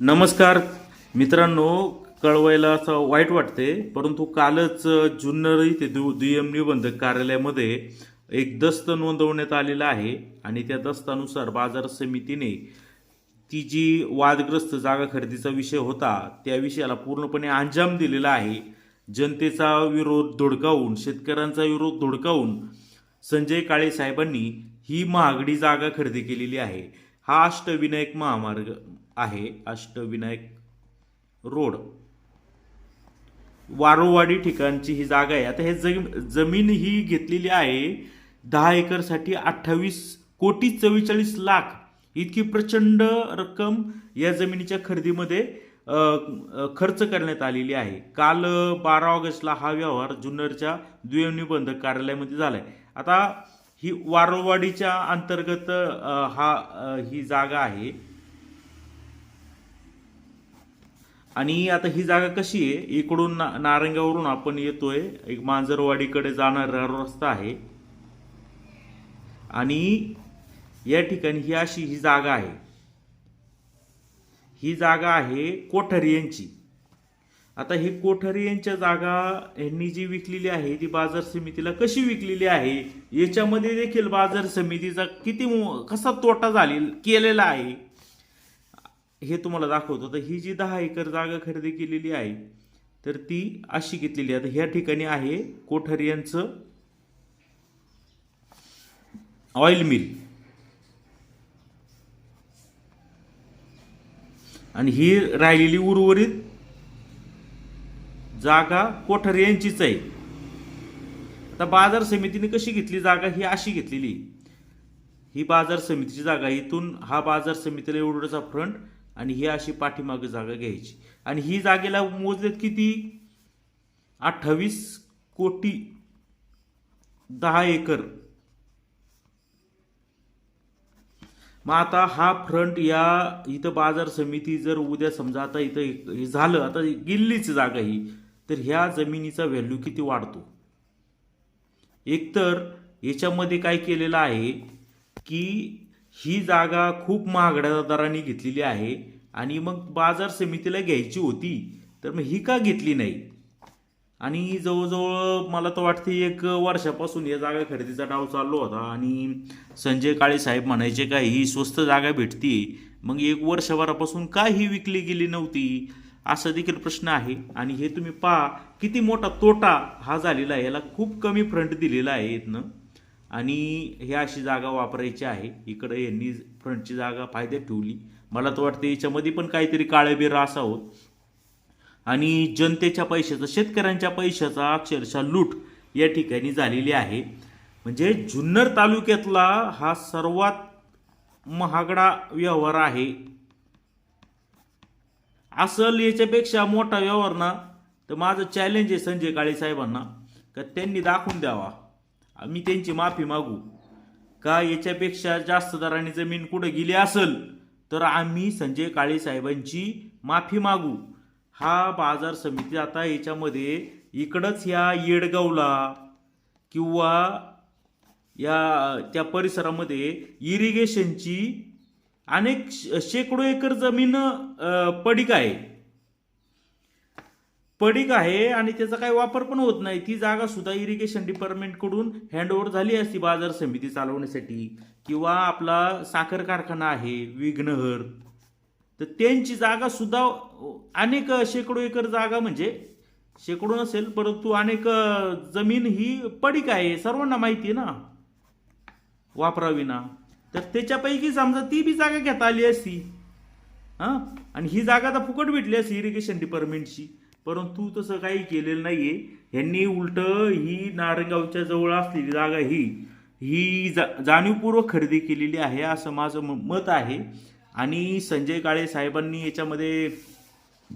नमस्कार. मित्रांनो कळवायला असं वाईट वाटते परंतु कालच जुन्नर इथे दु दुय्यम निबंधक कार्यालयामध्ये एक दस्त नोंदवण्यात आलेला आहे आणि त्या दस्तानुसार बाजार समितीने ती जी वादग्रस्त जागा खरेदीचा विषय होता त्या विषयाला पूर्णपणे अंजाम दिलेला आहे. जनतेचा विरोध धुडकावून शेतकऱ्यांचा विरोध धुडकावून संजय काळे साहेबांनी ही महागडी जागा खरेदी केलेली आहे. हा अष्टविनायक महामार्ग आहे अष्टविनायक रोड. वारोवाडी ठिकाणची ही जागा आहे. आता हे जग जमीन ही घेतलेली आहे दहा एकरसाठी अठ्ठावीस कोटी चव्वेचाळीस लाख. इतकी प्रचंड रक्कम या जमिनीच्या खरेदीमध्ये खर्च करण्यात आलेली आहे. काल बारा ऑगस्टला हा व्यवहार जुन्नरच्या दुय्यम कार्यालयामध्ये कार्यालयामध्ये झालाय. आता ही वारोवाडीच्या अंतर्गत हा ही जागा आहे. आणि आता ही जागा कशी आहे? इकडून ना- नारंगावरून आपण येतोय. एक मांजरवाडीकडे जाणारा रस्ता आहे. आणि या ठिकाणी ही अशी ही जागा आहे. ही जागा आहे कोठारी यांची. आता ही कोठारी यांच्या जागा यांनी जी विकलेली आहे ती बाजार समितीला कशी विकलेली आहे? याच्यामध्ये देखील बाजार समितीचा किती कसा तोटा झालेला केलेला आहे? हे तुम्हाला दाखवतो. तर ही जी दहा एकर जागा खरेदी केलेली आहे तर ती अशी घेतलेली आहे. ह्या ठिकाणी आहे कोठारी यांचं ऑइल मिल आणि ही राहिलेली उर्वरित जागा कोठारी यांचीच आहे. आता बाजार समितीने कशी घेतली जागा ही अशी घेतलेली. ही बाजार समितीची जागा इथून हा बाजार समितीला एवढाचा फ्रंट आणि ही अशी पाठीमागं जागा घ्यायची. आणि ही जागेला मोजलेत किती? अठ्ठावीस कोटी दहा एकर. मग आता हा फ्रंट या इथं बाजार समिती जर उद्या समजा आता इथं झालं आता गिल्लीच जागा ही तर ह्या जमिनीचा व्हॅल्यू किती वाढतो? एकतर याच्यामध्ये काय केलेलं आहे की ही जागा खूप महागड्या दराने घेतलेली आहे आणि मग बाजार समितीला घ्यायची होती तर मग ही का घेतली नाही? आणि जवळजवळ मला तर वाटते एक वर्षापासून या जागा खरेदीचा डाव चाललो होता आणि संजय काळे साहेब म्हणायचे का ही स्वस्त जागा भेटती मग एक वर्षभरापासून का ही विकली गेली नव्हती? असा देखील प्रश्न आहे. आणि हे तुम्ही पहा किती मोठा तोटा हा झालेला आहे. याला खूप कमी फ्रंट दिलेला आहे इथनं. आणि हे अशी जागा वापरायची आहे. इकडं यांनी फ्रंटची जागा फायद्यात ठेवली. मला तर वाटतं याच्यामध्ये पण काहीतरी काळेबीर असावं. आणि जनतेच्या पैशाचा शेतकऱ्यांच्या पैशाचा अक्षरशः लूट या ठिकाणी झालेली आहे. म्हणजे जुन्नर तालुक्यातला हा सर्वात महागडा व्यवहार आहे. असल याच्यापेक्षा मोठा व्यवहार ना तर माझं चॅलेंज आहे संजय काळे साहेबांना का त्यांनी दाखवून द्यावा. आम्ही त्यांची माफी मागू. का याच्यापेक्षा जास्त दराने जमीन कुठं गेली असेल तर आम्ही संजय काळे साहेबांची माफी मागू. हा बाजार समिती आता याच्यामध्ये इकडंच ह्या येडगावला किंवा या त्या परिसरामध्ये इरिगेशनची अनेक श- शेकडो एकर जमीन पडीक आहे. पडीक आहे आणि त्याचा काही वापर पण होत नाही. ती जागा सुद्धा इरिगेशन डिपार्टमेंटकडून हँडओव्हर झाली असती बाजार समिती चालवण्यासाठी. किंवा आपला साखर कारखाना आहे विघ्नहर. तर त्यांची जागा सुद्धा अनेक शेकडो एकर जागा म्हणजे शेकडो नसेल परंतु अनेक जमीन ही पडीक आहे. सर्वांना माहिती आहे ना? वापरावी ना तर त्याच्यापैकी समजा ती बी जागा घेता आली असती. हां? आणि ही जागा तर फुकट भेटली असती इरिगेशन डिपार्टमेंटची परंतु तसं काही केलेलं नाही आहे ह्यांनी उलट ही नारंगावच्या जवळ असलेली जागा ही ही जा जाणीवपूर्वक खरेदी केलेली आहे असं माझं म- मत आहे. आणि संजय काळे साहेबांनी याच्यामध्ये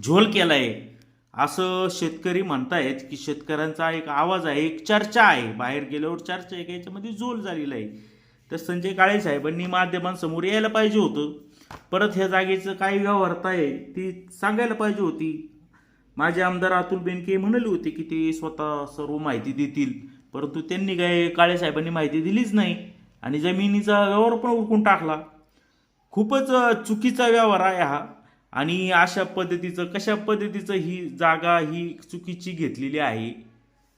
झोल केला आहे असं शेतकरी म्हणतायत की शेतकऱ्यांचा एक आवाज आहे एक चर्चा आहे. बाहेर गेल्यावर चर्चा आहे की? याच्यामध्ये झोल झालेला आहे. तर संजय काळे साहेबांनी माध्यमांसमोर यायला पाहिजे होतं. परत ह्या जागेचं काय व्यवहारता आहे ती सांगायला पाहिजे होती. माझे आमदार अतुल बेनके म्हणाले होते की ते स्वतः सर्व माहिती देतील परंतु त्यांनी काय काळेसाहेबांनी माहिती दिलीच नाही आणि जमिनीचा व्यवहार पण उरकून टाकला. खूपच चुकीचा व्यवहार आहे हा आणि अशा पद्धतीचं कशा पद्धतीचं ही जागा ही चुकीची घेतलेली आहे?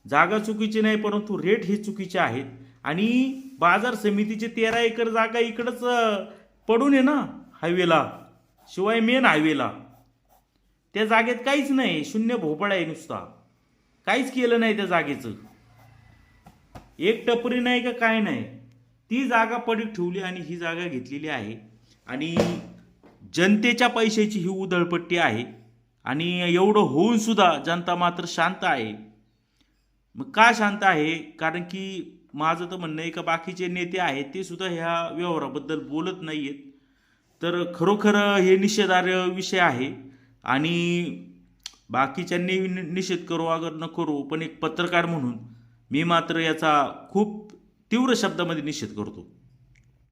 जागा चुकीची नाही परंतु रेट हे चुकीचे आहेत आणि बाजार समितीचे तेरा एकर जागा इकडंच पडून आहे ना हायवेला शिवाय मेन हायवेला. त्या जागेत काहीच नाही. शून्य भोपळा आहे नुसता. काहीच केलं नाही त्या जागेचं. एक टपरी नाही का काय नाही? ती जागा पडीक ठेवली आणि ही जागा घेतलेली आहे. आणि जनतेच्या पैशाची ही उधळपट्टी आहे. आणि एवढं होऊन सुद्धा जनता मात्र शांत आहे. मग का शांत आहे? कारण की माझं तर म्हणणं आहे का बाकीचे नेते आहेत ते सुद्धा ह्या व्यवहाराबद्दल बोलत नाही आहेत तर खरोखर हे निषेधार्ह विषय आहे. आणि बाकीच्यांनी निषेध करो अगर न करू पण एक पत्रकार म्हणून मी मात्र याचा खूप तीव्र शब्दामध्ये निषेध करतो.